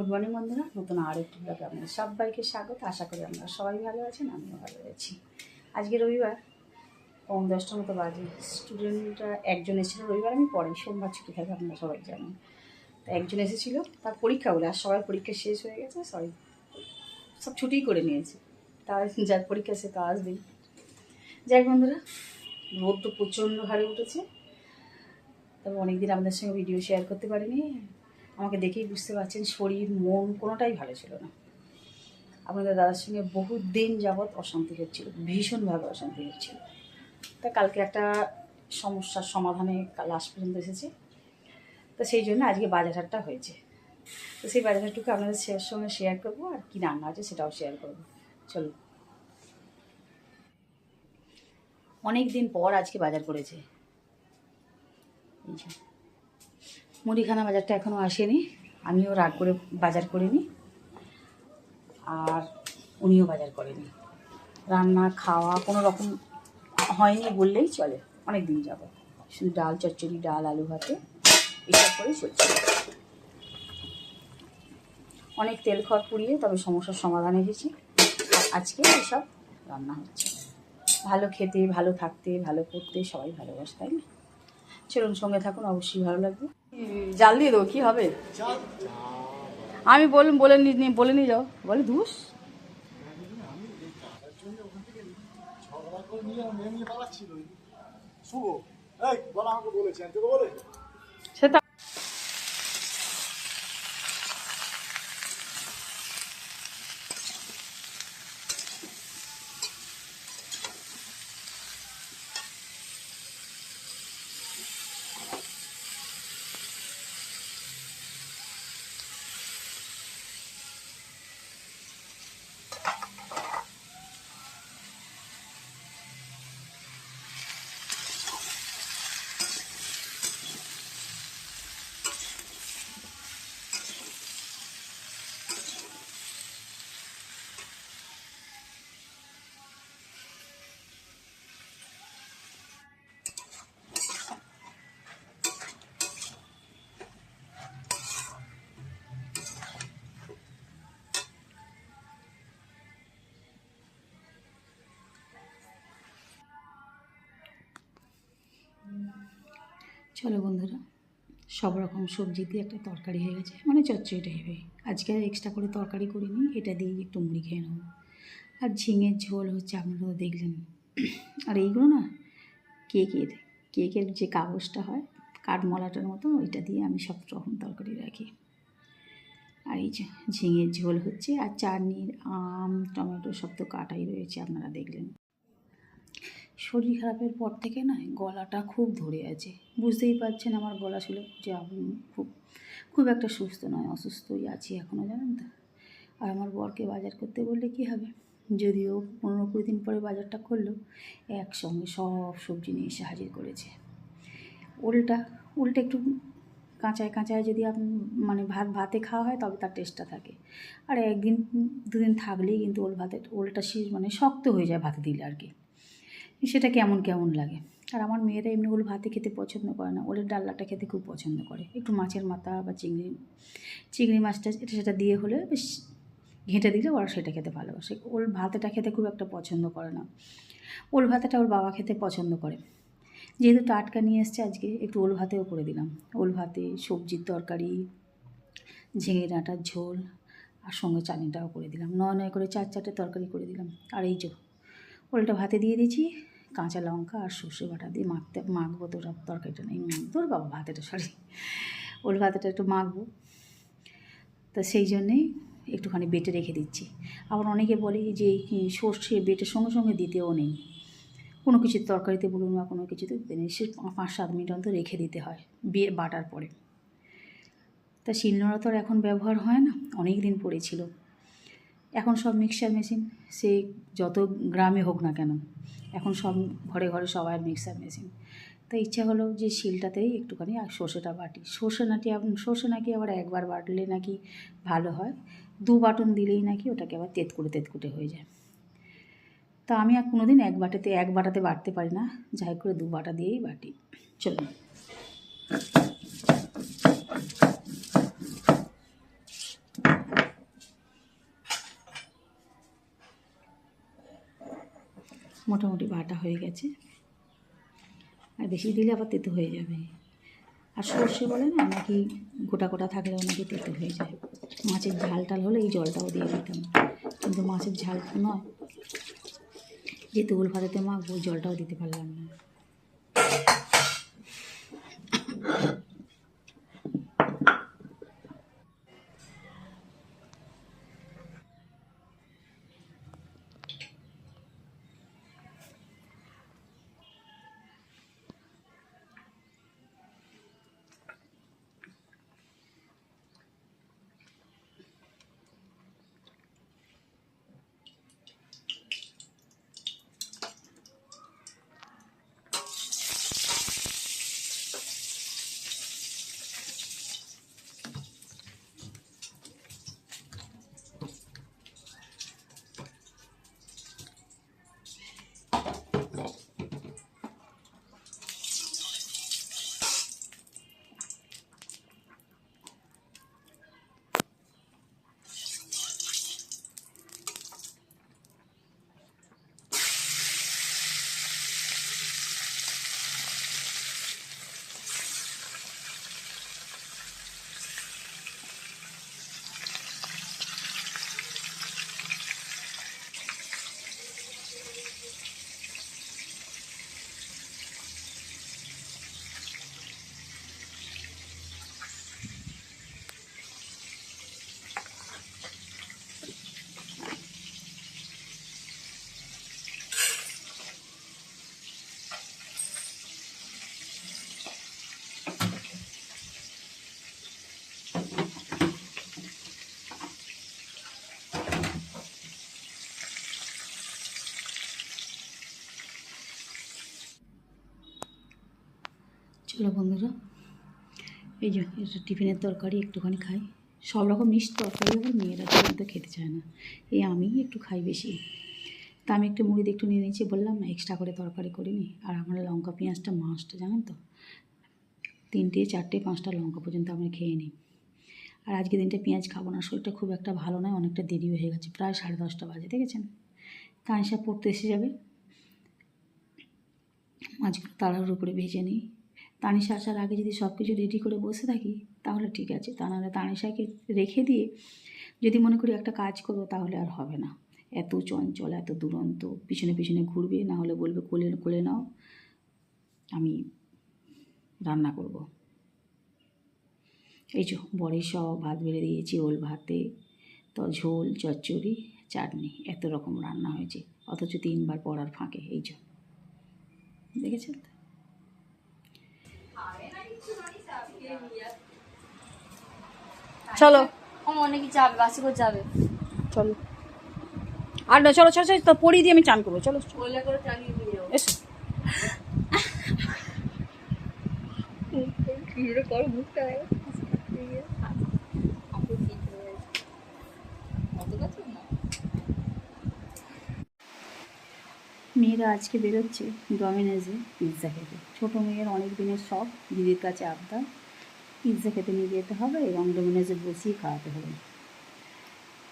Good morning বন্ধুরা নতুন আর একটি ব্লগে আপনাদের সবাইকে স্বাগত। আশা করি আমরা সবাই ভালো আছেন, আমিও ভালো আছি। আজকে রবিবার পৌন দশটার মতো বাজে। স্টুডেন্টরা, একজন এসেছিল রবিবার, আমি পড়াই সোমবার ছুটি থাকে, আপনারা সবাই জানেন। তো একজন এসেছিল, তার পরীক্ষা বলে আর সবার পরীক্ষা শেষ হয়ে গেছে সরি সব ছুটিই করে নিয়েছে। তার যার পরীক্ষা সে তো আসবেই। যাই বন্ধুরা, রোদ তো প্রচণ্ড হারে উঠেছে। তবে অনেকদিন আপনাদের সঙ্গে ভিডিও শেয়ার করতে পারিনি। আমাকে দেখেই বুঝতে পারছেন, শরীর, মন কোনোটাই ভালো ছিল না। আপনাদের দাদার সঙ্গে বহু দিন যাবৎ অশান্তি হচ্ছিল, ভীষণভাবে অশান্তি হচ্ছিল। তা কালকে একটা সমস্যার সমাধানে লাস্ট পর্যন্ত এসেছে। তো সেই জন্য আজকে বাজার হাটটা হয়েছে। তো সেই বাজার হাটটুকু আপনাদের শেয়ার সঙ্গে শেয়ার করব, আর কী রান্না আছে সেটাও শেয়ার করব। চলুন। অনেক দিন পর আজকে বাজার করেছে। এই মুদিখানা বাজারটা এখনও আসেনি। আমিও রাগ করে বাজার করিনি। আর উনিও বাজার করেনি। রান্না, খাওয়া কোনো রকম হয়নি বললেই চলে। অনেক দিন যাব। শুধু ডাল, চচ্চড়ি, ডাল, আলু ভাতে। এসব করেই চলছে। অনেক তেল খড় পুড়িয়ে তবে সমস্যার সমাধান এসেছি। আজকে এসব রান্না হচ্ছে। ভালো খেতে, ভালো থাকতে, ভালো করতে সবাই ভালোবাসে, তাই না? চলুন সঙ্গে থাকুন, অবশ্যই ভালো লাগবে। জাল দিয়ে দেবো, কী হবে? আমি বলুন বলে নি, নি- বলে নিয়ে যাও। বলে ধুস। নিয়ে নিয়ে শুভ বলেছেন তোকে বলে সেটা চলো বন্ধুরা, সব রকম সবজি দিয়ে একটা তরকারি হয়ে গেছে মানে চচ্চড়ি টাইপের আজকে এক্সট্রা করে তরকারি করিনি, এটা দিয়ে একটু মুড়ি খেয়ে নেব। আর ঝিঙের ঝোল হচ্ছে আপনারাও দেখলেন। আর এইগুলো না কেকের কেকের যে কাগজটা হয়, কাঠমলাটার মতো, ওইটা দিয়ে আমি সব রকম তরকারি রাখি। আর এই ঝিঙের ঝোল হচ্ছে, আর চাটনির আম, টমেটো সব তো কাটাই রয়েছে, আপনারা দেখলেন। শরীর খারাপের পর থেকে না গলাটা খুব ধরে আছে। বুঝতেই পারছেন আমার গলা ছিল যে আমি খুব খুব একটা সুস্থ নয়, অসুস্থই আছি এখনও জানেন তো? আর আমার বরকে বাজার করতে বললে কী হবে? যদিও পনেরো কুড়ি দিন পরে বাজারটা করল, একসঙ্গে সব সবজি নিয়ে এসে হাজির করেছে। উল্টা উল্টা একটু কাঁচায় কাঁচায় যদি আপনি মানে ভাত, ভাতে খাওয়া হয় তবে তার টেস্টটা থাকে। আর একদিন, দুদিন থাকলেই কিন্তু ওল ভাতে ওলটা শীষ মানে শক্ত হয়ে যায় ভাতে দিলে আর কি। সেটা কেমন কেমন লাগে? আর আমার মেয়েরা এমনি ওল ভাতে খেতে পছন্দ করে না। ওলের ডাল্লাটা খেতে খুব পছন্দ করে। একটু মাছের মাথা বা চিংড়ি চিংড়ি মাছটা এটা সেটা দিয়ে হলে বেশ ঘেঁটে দিলে ওরা সেটা খেতে ভালোবাসে। ওল ভাতেটা খেতে খুব একটা পছন্দ করে না। ওল ভাতেটা ওর বাবা খেতে পছন্দ করে। যেহেতু টাটকা নিয়ে এসছে, আজকে একটু ওল ভাতেও করে দিলাম। ওল ভাতে সবজির তরকারি, ঝিঙে ডাঁটার ঝোল আর সঙ্গে চাটনিটাও করে দিলাম। নয় নয় করে চার চারটে তরকারি করে দিলাম। আর এই যে ওলটা ভাতে দিয়ে দিয়েছি। কাঁচা লঙ্কা আর সর্ষে বাটা দিয়ে মাখতে, মাখবো তোর তরকারিটা নেই। তোর বাবা ভাতেটা সরি ওল ভাতেটা একটু মাখবো। তা সেই জন্যেই একটুখানি বেটে রেখে দিচ্ছি। আবার অনেকে বলে যে সর্ষে বেটের সঙ্গে সঙ্গে দিতেও নেই। কোনো কিছুর তরকারিতে বলুন বা কোনো কিছুতে সে পাঁচ সাত মিনিট অন্তর রেখে দিতে হয় বিয়ে, বাটার পরে। তা শিলনোড়া তো আর এখন ব্যবহার হয় না অনেক দিন পড়েছিল। এখন সব মিক্সার মেশিন সে যত গ্রামে হোক না কেন, এখন সব ঘরে ঘরে সবার মিক্সার মেশিন তো ইচ্ছা হলো যে শিলটাতেই একটুখানি আর সর্ষেটা বাটি। সর্ষে আব- সর্ষে নাকি আবার একবার বাটলে নাকি ভালো হয়। দু বাটন দিলেই নাকি ওটাকে আবার তেতকুটে তেতকুটে হয়ে যায়। তা আমি আর কোনো দিন এক বাটাতে এক বাটাতে বাটতে পারি না। যাই করে দু বাটা দিয়েই বাটি। চলুন। মোটামুটি বাটা হয়ে গেছে। আর বেশি দিলে আবার তেতো হয়ে যাবে। আর সর্ষে বলে না, নাকি গোটা গোটা থাকলে অনেকে তেতো হয়ে যায়। মাছের ঝাল টাল হলে এই জলটাও দিয়ে দিতাম। কিন্তু মাছের ঝাল নয়। যেহেতু উল ভাজাতে মাখবো জলটাও দিতে পারলাম না। চলো বন্ধুরা, এই যে এটা টিফিনের তরকারি একটুখানি খাই। সব রকম মিষ্টি তরকারি আবার মেয়েরা কিন্তু খেতে চায় না। এই আমিই একটু খাই বেশি। তা আমি একটু মুড়ি একটু নিয়ে নিয়েছি, বললাম না এক্সট্রা করে তরকারি করিনি। আর আমার লঙ্কা পেঁয়াজটা মাছটা জানেন তো? তিনটে, চারটে, পাঁচটা লঙ্কা পর্যন্ত আমরা খেয়ে নিই। আর আজকে দিনটা পেঁয়াজ খাব না, শরীরটা খুব একটা ভালো নয়, অনেকটা দেরি হয়ে গেছে, প্রায় সাড়ে দশটা বাজে, দেখেছেন? তানিশা পড়তে এসে যাবে। মাছগুলো তাড়াহুড়ো করে ভেজে নিই। তানিশা আসার আগে যদি সব কিছু রেডি করে বসে থাকি, তাহলে ঠিক আছে। তা নাহলে তানিশাকে রেখে দিয়ে যদি মনে করি একটা কাজ করব, তাহলে আর হবে না। এত চঞ্চল, এত দুরন্ত, পিছনে পিছনে ঘুরবে, না হলে বলবে কোলে কোলে নাও, আমি রান্না করব। এই যে বড়ি সব ভাত বেড়ে দিয়েছি ওল ভাতে তো ঝোল চচ্চড়ি চাটনি এত রকম রান্না হয়েছে। অথচ তিনবার পড়ার ফাঁকে এই যে। দেখেছেন তো? চলো। অনেক যাবে বাসে করে যাবে চলো। আর না চলো চলো চলো তো পড়ি দিয়ে আমি চান করব চলো চলো। বললে করে চালিয়ে দিয়ে মেয়েরা আজকে বেরোচ্ছে ডমিনোজে পিৎজা খেতে। ছোটো মেয়ের অনেক দিনের শখ, দিদির কাছে আবদার। পিৎজা খেতে নিয়ে যেতে হবে এবং ডমিনোজে বসিয়ে খাওয়াতে হবে।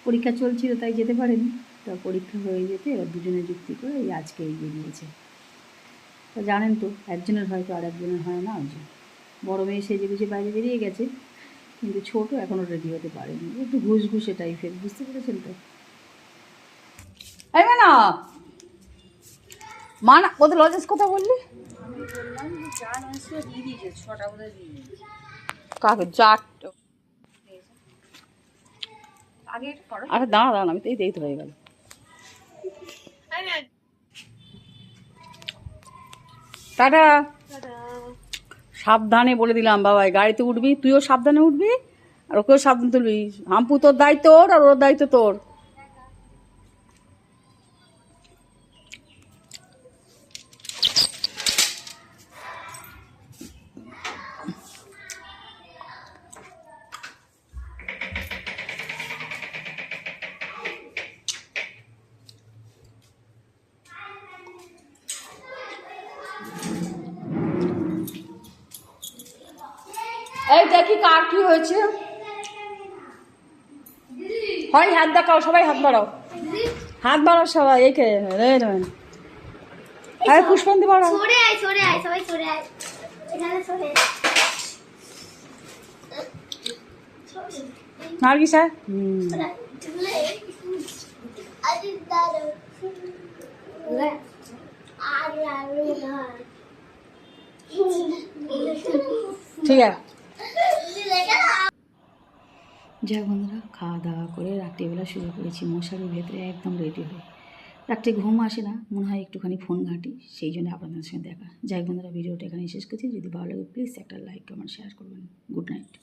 পরীক্ষা চলছিল, তাই যেতে পারেনি। তো পরীক্ষা হয়ে যেতে এবার দুজনে যুক্তি করে এই আজকে এগিয়ে বেরিয়েছে তো জানেন তো, একজনের হয়তো আর একজনের হয় না, ওই বড়ো মেয়ে সেজে গুজে বাইরে বেরিয়ে গেছে। কিন্তু ছোট এখনও রেডি হতে পারেনি। একটু ঘুষ ঘুষে টাইপের বুঝতে পেরেছেন তো? না মা না কথা বললি? আরে দাঁড়া দাঁড়া, আমি তো এই গেল। টাটা! সাবধানে বলে দিলাম বাবাই গাড়িতে উঠবি, তুইও সাবধানে উঠবি, আর ওকেও সাবধানে তুলবি। হাম্পু, তোর দায়িত্ব ওর আর ওর দায়িত্ব তোর। এই দেখি কার কি হয়েছে। হয় হাত দেখাও সবাই হাত বাড়াও। হাত বাড়াও সবাই এই রে। আরে পুষ্পান্তি বাড়া সরে আয় সরে আয় সবাই সরে আয়। এখানে না। ঠিক আছে। যাই বন্ধুরা, খাওয়া দাওয়া করে রাত্রিবেলা শুরু করেছি। মশারির ভেতরে একদম রেডি হয়ে। রাত্রে ঘুম আসে না, মনে হয় একটুখানি ফোন ঘাঁটি, সেই জন্য আপনাদের সঙ্গে দেখা। যাই বন্ধুরা, ভিডিওটা এখানে শেষ করছি। যদি ভালো লাগে প্লিজ একটা লাইক কমেন্ট শেয়ার করবেন। Good night